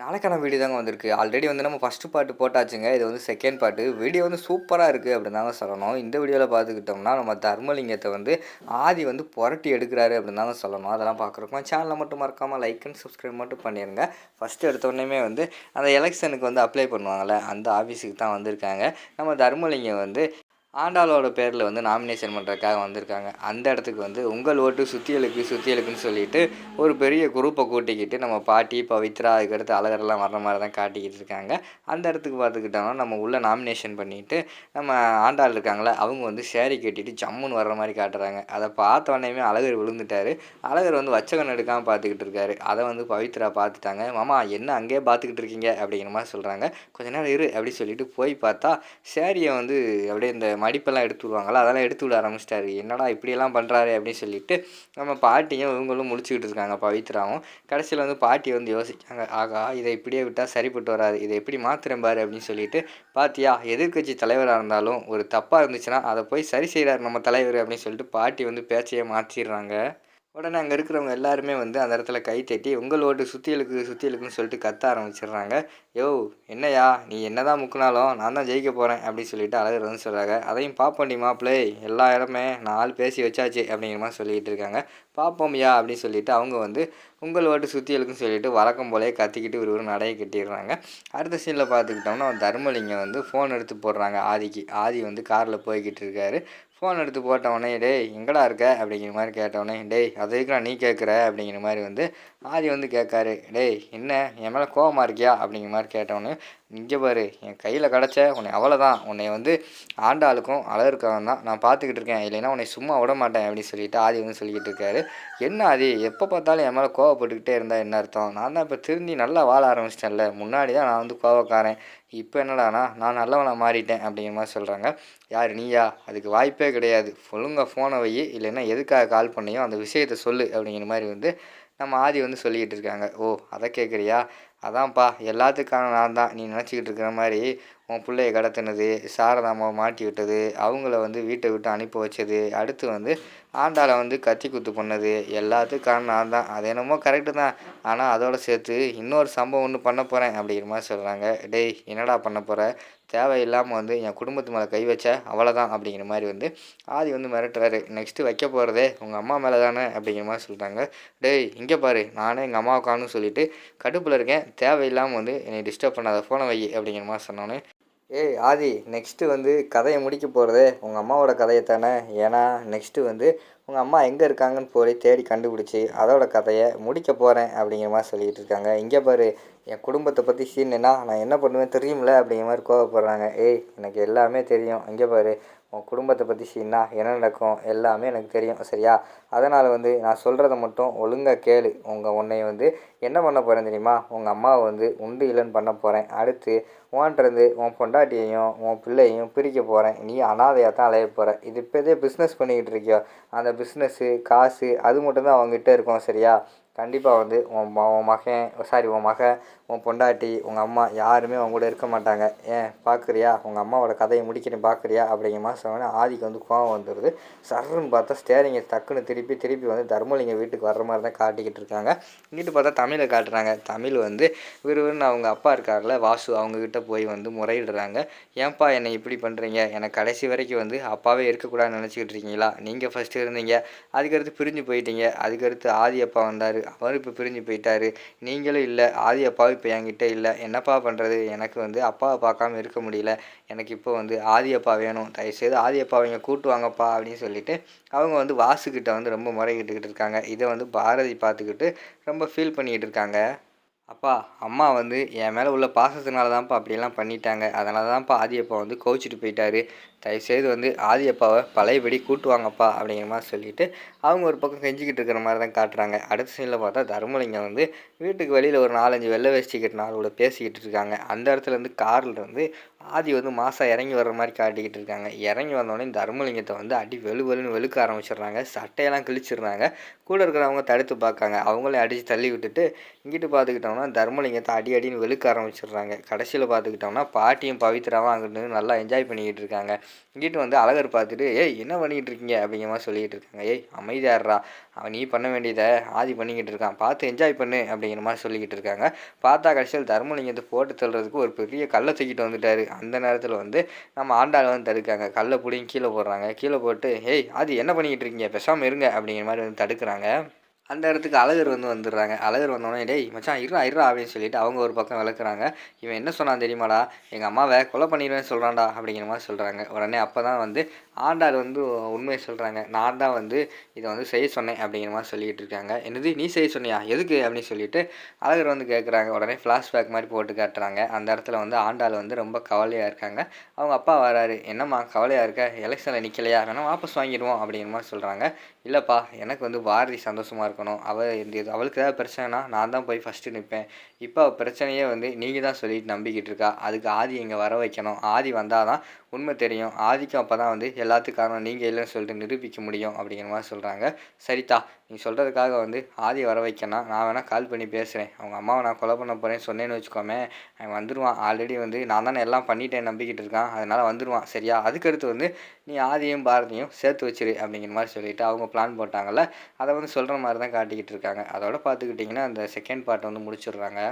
நாளைக்கான வீடியோ தாங்க வந்திருக்கு. ஆல்ரெடி வந்து நம்ம ஃபஸ்ட்டு பாட்டு போட்டாச்சுங்க. இது வந்து செகண்ட் பாட்டு வீடியோ வந்து சூப்பராக இருக்குது அப்படின்னு தாங்க சொல்லணும். இந்த வீடியோவில் பார்த்துக்கிட்டோம்னா நம்ம தர்மலிங்கத்தை வந்து ஆதி வந்து புரட்டி எடுக்கிறாரு அப்படின்னு தாங்க சொல்லணும். அதெல்லாம் பார்க்குறோம் சேனலை மட்டும் மறக்காமல் லைக் அண்ட் சப்ஸ்கிரைப் மட்டும் பண்ணிடுங்க ஃபஸ்ட்டு எடுத்தோடனே வந்து அந்த எலெக்ஷனுக்கு வந்து அப்ளை பண்ணுவாங்கள்ல அந்த ஆஃபீஸுக்கு தான் வந்திருக்காங்க. நம்ம தர்மலிங்கம் வந்து ஆண்டாளோட பேரில் வந்து நாமினேஷன் பண்ணுறதுக்காக வந்திருக்காங்க. அந்த இடத்துக்கு வந்து உங்கள் ஓட்டு சுத்தியலுக்கு சுத்தியலுக்குன்னு சொல்லிட்டு ஒரு பெரிய குரூப்பை கூட்டிக்கிட்டு நம்ம பாட்டி பவித்ரா அதுக்கடுத்து அழகரெல்லாம் வர்ற மாதிரி தான் காட்டிக்கிட்டு இருக்காங்க. அந்த இடத்துக்கு பார்த்துக்கிட்டோம்னா நம்ம உள்ளே நாமினேஷன் பண்ணிவிட்டு நம்ம ஆண்டாள் இருக்காங்களே அவங்க வந்து சேரீ கட்டிட்டு ஜம்முன்னு வர்ற மாதிரி காட்டுறாங்க. அதை பார்த்த உடனேயுமே அழகர் விழுந்துட்டார். அழகர் வந்து வச்சகன் எடுக்காமல் பார்த்துக்கிட்டு இருக்காரு. அதை வந்து பவித்ரா பார்த்துட்டாங்க. மாமா என்ன அங்கேயே பார்த்துக்கிட்டு இருக்கீங்க? அப்படிங்கிற மாதிரி சொல்கிறாங்க கொஞ்ச நேரம் இரு அப்படி சொல்லிட்டு போய் பார்த்தா சேரீயை வந்து அப்படியே இந்த மடிப்பெல்லாம் எடுத்து விடுவாங்களா அதெல்லாம் எடுத்து விட ஆரம்பிச்சிட்டாரு. என்னடா இப்படியெல்லாம் பண்ணுறாரு அப்படின்னு சொல்லிட்டு நம்ம பாட்டியும் இவங்களும் முடிச்சுக்கிட்டு இருக்காங்க பவித்ராவும். கடைசியில் வந்து பாட்டி வந்து யோசிக்காங்க ஆகா இதை இப்படியே விட்டால் சரிப்பட்டு வராது. இதை எப்படி மாத்திரம் பாரு அப்படின்னு சொல்லிட்டு பாத்தியா எதிர்கட்சி தலைவராக இருந்தாலும் ஒரு தப்பாக இருந்துச்சுன்னா அதை போய் சரி செய்கிறார் நம்ம தலைவர் அப்படின்னு சொல்லிட்டு பாட்டி வந்து பேச்சையே மாற்றிடுறாங்க உடனே அங்கே இருக்கிறவங்க எல்லாருமே வந்து அந்த இடத்துல கை தட்டி உங்கள் ஓட்டு சுத்தியலுக்கு சுத்தியலுக்குன்னு சொல்லிட்டு கத்த ஆரம்பிச்சிடுறாங்க. யோ என்னையா? நீ என்னதான் முக்குனாலும் நான் தான் ஜெயிக்க போகிறேன் அப்படின்னு சொல்லிட்டு அழகர் வந்து சொல்கிறாங்க அதையும் பார்ப்போண்டி மாப்பிள்ளை. எல்லா இடமே நான் ஆள் பேசி வச்சாச்சு அப்படிங்கிற மாதிரி சொல்லிக்கிட்டு இருக்காங்க. பார்ப்போம்யா அப்படின்னு சொல்லிட்டு அவங்க வந்து உங்கள் ஓட்டு சுத்தியலுக்குன்னு சொல்லிட்டு வழக்கம் போலே கத்திக்கிட்டு ஒரு ஒரு நடையை கட்டிடுறாங்க. அடுத்த சீனில் பார்த்துக்கிட்டோம்னா தர்மலிங்கம் வந்து ஃபோன் எடுத்து போடுறாங்க ஆதிக்கு. ஆதி வந்து காரில் போய்கிட்டு இருக்காரு. ஃபோன் எடுத்து போட்டவொடனே டேய் எங்கடா இருக்க? அப்படிங்கிற மாதிரி கேட்டவொடனே டேய் அதுக்கு நான் நீ கேட்குற? அப்படிங்கிற மாதிரி வந்து ஆதி வந்து கேட்காரு. டேய் என்ன? என் மேலே கோவமாக இருக்கியா? அப்படிங்கிற மாதிரி கேட்டவொடனே இங்கே பாரு என் கையில் கிடச்ச உன்னை அவ்வளோதான் உன்னை வந்து ஆண்டாளுக்கும் அழகுக்காக தான். நான் பார்த்துக்கிட்டு இருக்கேன். இல்லைன்னா உன்னை சும்மா விட மாட்டேன். அப்படின்னு சொல்லிட்டு ஆதி வந்து சொல்லிக்கிட்டு இருக்காரு. என்ன ஆதி? எப்போ பார்த்தாலும் என் மேலே கோவப்பட்டுக்கிட்டே இருந்தால் என்ன அர்த்தம்? நான் தான் இப்போ திருந்தி நல்லா வாழ ஆரம்பிச்சிட்டேன்ல. முன்னாடி தான் நான் வந்து கோவக்காரன். இப்போ என்னடானா நான் நல்லவனாக மாறிட்டேன் அப்படிங்கிற மாதிரி சொல்கிறாங்க யார் நீயா? அதுக்கு வாய்ப்பே கிடையாது. ஒழுங்காக ஃபோனை வை இல்லைன்னா எதுக்காக கால் பண்ணியோ அந்த விஷயத்த சொல்லு அப்படிங்கிற மாதிரி வந்து நம்ம ஆதி வந்து சொல்லிக்கிட்டு இருக்காங்க. ஓ அதை கேட்குறியா அதான்ப்பா எல்லாத்துக்கான நான் தான். நீ நினச்சிக்கிட்டு இருக்கிற மாதிரி உன் பிள்ளைய கடத்தினது சாரதாமாவை மாட்டி விட்டது அவங்கள வந்து வீட்டை விட்டு அனுப்பி வச்சது அடுத்து வந்து ஆண்டாளை வந்து கத்தி குத்து பண்ணது எல்லாத்துக்கும் நான் தான். அது என்னமோ கரெக்டு தான். ஆனால் அதோடு சேர்த்து இன்னொரு சம்பவம் ஒன்று பண்ண போகிறேன் அப்படிங்கிற மாதிரி சொல்கிறாங்க டேய் என்னடா பண்ண போகிற தேவையில்லாமல் வந்து என் குடும்பத்து மேலே கை வச்ச அவ்வளோதான் அப்படிங்கிற மாதிரி வந்து ஆதி வந்து மிரட்டுறாரு. நெக்ஸ்ட்டு வைக்க போகிறதே உங்கள் அம்மா மேலே தானே அப்படிங்கிற மாதிரி சொல்கிறாங்க டேய் இங்கே பாரு நானே எங்கள் அம்மாவுக்கானு சொல்லிட்டு கடுப்பில் இருக்கேன். தேவையில்லாமல் வந்து என்னை டிஸ்டர்ப் பண்ணாத ஃபோனை வை அப்படிங்கிற மாதிரி சொன்னோன்னே ஏய் ஆதி நெக்ஸ்ட்டு வந்து கதையை முடிக்க போகிறதே உங்கள் அம்மாவோட கதையை தானே? ஏன்னா நெக்ஸ்ட்டு வந்து உங்கள் அம்மா எங்கே இருக்காங்கன்னு போய் தேடி கண்டுபிடிச்சி அதோட கதையை முடிக்க போகிறேன் அப்படிங்கிற மாதிரி சொல்லிகிட்டு இருக்காங்க. இங்கே பாரு என் குடும்பத்தை பற்றி சீன்னா நான் என்ன பண்ணுவேன் தெரியும்ல அப்படிங்கிற மாதிரி கோவப்படுறாங்க. ஏய் எனக்கு எல்லாமே தெரியும். இங்கே பாரு உன் குடும்பத்தை பற்றி சீனா என்ன நடக்கும் எல்லாமே எனக்கு தெரியும் சரியா? அதனால் வந்து நான் சொல்கிறத மட்டும் ஒழுங்காக கேளு. உங்கள் உன்னை வந்து என்ன பண்ண போகிறேன் தெரியுமா? உங்கள் அம்மாவை வந்து உண்டு இல்லைன்னு பண்ண போகிறேன் அடுத்து உன்கிட்டருந்து உன் பொண்டாட்டியையும் உன் பிள்ளையும் பிரிக்க போகிறேன் நீ அனாதையாக தான் அலைய போகிற இது இப்போதே பிஸ்னஸ் பண்ணிக்கிட்டு இருக்கியோ? அந்த பிஸ்னஸ்ஸு காசு அது மட்டும்தான் அவங்ககிட்ட இருக்கும் சரியா? கண்டிப்பாக வந்து உன் உன் மகன் சாரி உன் மக உன் பொண்டாட்டி உங்கள் அம்மா யாருமே அவங்க கூட இருக்க மாட்டாங்க. ஏன்? பார்க்குறியா உங்கள் அம்மாவோட கதையை முடிக்கிறேன் பார்க்குறியா அப்படிங்கிற மாதிரி சொன்னோன்னே ஆதிக்கு வந்து கோவம் வந்துடுது சர்ன்னு பார்த்தா ஸ்டேரிங்கை டக்குன்னு திருப்பி திருப்பி வந்து தர்மலிங்க வீட்டுக்கு வர்ற மாதிரி தான் காட்டிக்கிட்டு இருக்காங்க. இங்கிட்டு பார்த்தா தமிழை காட்டுறாங்க. தமிழ் வந்து விறுவிறுன்னு அவங்க அப்பா இருக்கார்ல வாசு அவங்கக்கிட்ட போய் வந்து முறையிடுறாங்க. ஏன்பா என்னை இப்படி பண்ணுறீங்க எனக்கு கடைசி வரைக்கும் வந்து அப்பாவே இருக்கக்கூடாதுன்னு நினச்சிக்கிட்டு இருக்கீங்களா? நீங்கள் ஃபஸ்ட்டு இருந்தீங்க. அதுக்கடுத்து பிரிஞ்சு போயிட்டீங்க. அதுக்கடுத்து ஆதி அப்பா வந்தார். அவர் இப்போ பிரிஞ்சு போயிட்டாரு. நீங்களும் இல்லை ஆதி அப்பாவும் இப்போ என்கிட்ட இல்லை. என்னப்பா பண்ணுறது எனக்கு வந்து அப்பாவை பார்க்காம இருக்க முடியல. எனக்கு இப்போ வந்து ஆதி அப்பா வேணும். தயவுசெய்து ஆதி அப்பா அவங்க கூட்டு வாங்கப்பா அப்படின்னு சொல்லிட்டு அவங்க வந்து வாசுக்கிட்ட வந்து ரொம்ப முறைகிட்டுக்கிட்டு இருக்காங்க. இதை வந்து பாரதி பார்த்துக்கிட்டு ரொம்ப ஃபீல் பண்ணிக்கிட்டு இருக்காங்க. அப்பா அம்மா வந்து என் மேலே உள்ள பாசத்தினால தான்ப்பா அப்படியெல்லாம் பண்ணிட்டாங்க. அதனால தான்ப்பா ஆதியப்பா வந்து கோவிச்சிட்டு போயிட்டாரு. தயவுசெய்து வந்து ஆதியப்பாவை பழையபடி கூட்டுவாங்கப்பா அப்படிங்கிற மாதிரி சொல்லிட்டு அவங்க ஒரு பக்கம் கெஞ்சிக்கிட்டு இருக்கிற மாதிரி தான் காட்டுறாங்க. அடுத்த சீனில் பார்த்தா தர்மலிங்கம் வந்து வீட்டுக்கு வெளியில் ஒரு நாலஞ்சு வெள்ளை வேஷ்டி கட்டின ஆளோட பேசிக்கிட்டு இருக்காங்க. அந்த இடத்துல இருந்து காரில் ஆதி வந்து மாதம் இறங்கி வர்ற மாதிரி காட்டிக்கிட்டு இருக்காங்க. இறங்கி வந்தோடனே தர்மலிங்கத்தை வந்து அடி வெளு வெளுன்னு வெளுக்க ஆரம்பிச்சிடுறாங்க. சட்டையெல்லாம் கிழிச்சிடுறாங்க. கூட இருக்கிறவங்க தடுத்து பார்க்காங்க. அவங்களே அடித்து தள்ளி விட்டுட்டு இங்கிட்டு பார்த்துக்கிட்டோம்னா தர்மலிங்கத்தை அடி அடின்னு வெளுக்க ஆரம்பிச்சிடுறாங்க. கடைசியில் பார்த்துக்கிட்டோம்னா பாட்டியும் பவித்ராவும் அங்கிட்டு நல்லா என்ஜாய் பண்ணிக்கிட்டு இருக்காங்க. இங்கிட்டு வந்து அழகர் பார்த்துட்டு ஏய் என்ன பண்ணிக்கிட்டு இருக்கீங்க? அப்படிங்கிற மாதிரி சொல்லிக்கிட்டு இருக்காங்க. ஏய் அமைதியாடுறா அவன் நீ பண்ண வேண்டியதை ஆதி பண்ணிக்கிட்டு இருக்கான். பார்த்து என்ஜாய் பண்ணு அப்படின்னு அப்படிங்கிற மாதிரி சொல்லிக்கிட்டு இருக்காங்க. பார்த்தா கடைசியில் தர்மலிங்கத்தை போட்டு தள்ளுறதுக்கு ஒரு பெரிய கல்லை தூக்கிட்டு வந்துட்டார். அந்த நேரத்தில் வந்து நம்ம ஆண்டாள் வந்து தடுக்காங்க. கல்லை பிடிங்கி கீழே போடுறாங்க. கீழே போட்டு ஏய் அது என்ன பண்ணிக்கிட்டு இருக்கீங்க? பெசாமல் இருங்க. அப்படிங்கிற மாதிரி வந்து தடுக்கிறாங்க. அந்த இடத்துக்கு அழகர் வந்து வந்துடுறாங்க. அழகர் வந்தோடனே டேய் மச்சான் இருறா இருறா அப்படின்னு சொல்லிட்டு அவங்க ஒரு பக்கம் விளக்குறாங்க. இவன் என்ன சொன்னான் தெரியுமாடா? எங்கள் அம்மாவை கொலை பண்ணிடுவேன் சொல்கிறான்டா அப்படிங்கிற மாதிரி சொல்கிறாங்க உடனே அப்போ தான் வந்து ஆண்டாள் வந்து உண்மையை சொல்கிறாங்க நான் தான் வந்து இதை வந்து செய்ய சொன்னேன் அப்படிங்கிற மாதிரி சொல்லிகிட்டு இருக்காங்க. என்னது நீ செய்ய சொன்னியா? எதுக்கு? அப்படின்னு சொல்லிட்டு அழகர் வந்து கேட்குறாங்க உடனே ஃப்ளாஷ்பேக் மாதிரி போட்டு காட்டுறாங்க. அந்த இடத்துல வந்து ஆண்டாள் வந்து ரொம்ப கவலையாக இருக்காங்க. அவங்க அப்பா வராரு. என்னம்மா கவலையாக இருக்க? எலெக்ஷனில் நிற்கலையா வேணால் வாபஸ் வாங்கிடுவோம் அப்படிங்கிற மாதிரி சொல்கிறாங்க இல்லைப்பா எனக்கு வந்து பாரதி சந்தோஷமாக இருக்கும் பார்க்கணும். அவள் இந்த அவளுக்கு ஏதாவது பிரச்சனைனா நான் தான் போய் ஃபஸ்ட்டு நிற்பேன் இப்போ பிரச்சனையே வந்து நீங்கள் தான் சொல்லிட்டு நம்பிக்கிட்டு இருக்கா. அதுக்கு ஆதி இங்கே வர வைக்கணும். ஆதி வந்தால் தான் உண்மை தெரியும். ஆதிக்கும் அப்போ தான் வந்து எல்லாத்துக்கும் காரணம். நீங்கள் இல்லைன்னு சொல்லிட்டு நிரூபிக்க முடியும் அப்படிங்கிற மாதிரி சொல்கிறாங்க சரிதா நீ சொல்கிறதுக்காக வந்து ஆதி வர வைக்கணும். நான் வேணால் கால் பண்ணி பேசுகிறேன் அவங்க அம்மாவை நான் கொலை பண்ண போகிறேன்னு சொன்னேன்னு வச்சுக்கோமே அவன் வந்துடுவான் ஆல்ரெடி வந்து நான் தானே எல்லாம் பண்ணிட்டேன் நம்பிக்கிட்டு இருக்கான். அதனால் வந்துடுவான் சரியா? அதுக்கடுத்து வந்து நீ ஆதியும் பாரதியும் சேர்த்து வச்சிரு அப்படிங்கிற மாதிரி சொல்லிட்டு அவங்க பிளான் போட்டாங்கல்ல அதை வந்து சொல்கிற மாதிரி தான் காட்டிக்கிட்டு இருக்காங்க. அதோட பார்த்துக்கிட்டிங்கன்னா அந்த செகண்ட் பார்ட் வந்து முடிச்சிடுறாங்க.